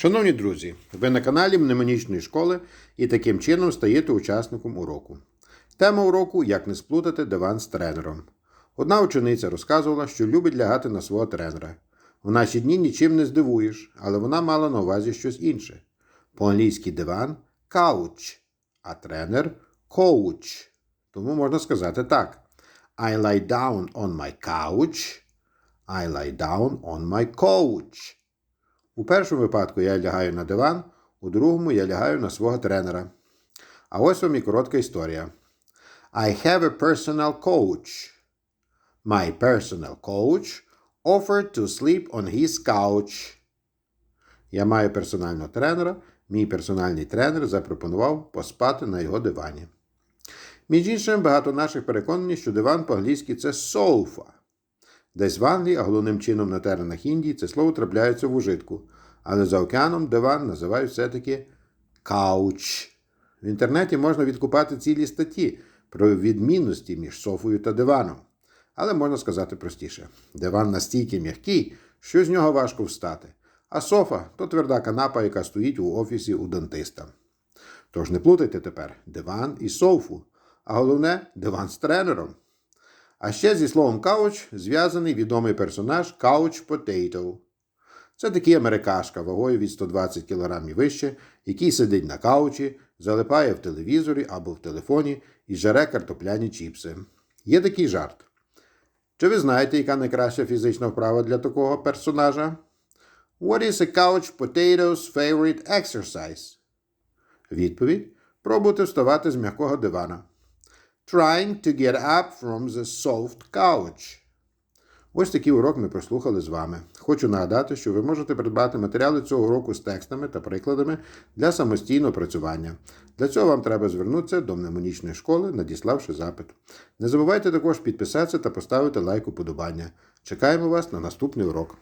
Шановні друзі, ви на каналі Мнемонічної школи і таким чином стаєте учасником уроку. Тема уроку як не сплутати диван з тренером. Одна учениця розказувала, що любить лягати на свого тренера. В наші дні нічим не здивуєш, але вона мала на увазі щось інше. По-англійськи диван couch, а тренер coach. Тому можна сказати так: I lie down on my couch. I lie down on my coach. У першому випадку я лягаю на диван, у другому я лягаю на свого тренера. А ось вам і коротка історія. I have a personal coach. My personal coach offered to sleep on his couch. Я маю персонального тренера. Мій персональний тренер запропонував поспати на його дивані. Між іншим, багато наших переконані, що диван по-англійськи це софа. Десь в Англії, а головним чином на теренах Індії, це слово трапляється в ужитку. Але за океаном диван називають все-таки кауч. В інтернеті можна відкупати цілі статті про відмінності між софою та диваном. Але можна сказати простіше: диван настільки м'який, що з нього важко встати. А софа то тверда канапа, яка стоїть у офісі у дантиста. Тож не плутайте тепер диван і софу, а головне диван з тренером. А ще зі словом кауч зв'язаний відомий персонаж Couch Potato. Це такий америкашка вагою від 120 кг і вище, який сидить на каучі, залипає в телевізорі або в телефоні і жаре картопляні чіпси. Є такий жарт. Чи ви знаєте, яка найкраща фізична вправа для такого персонажа? What is a couch potato's favorite exercise? Відповідь: пробуйте вставати з м'якого дивана. Trying to get up from the soft couch. Ось такий урок ми прослухали з вами. Хочу нагадати, що ви можете придбати матеріали цього уроку з текстами та прикладами для самостійного працювання. Для цього вам треба звернутися до мнемонічної школи, надіславши запит. Не забувайте також підписатися та поставити лайк уподобання. Чекаємо вас на наступний урок.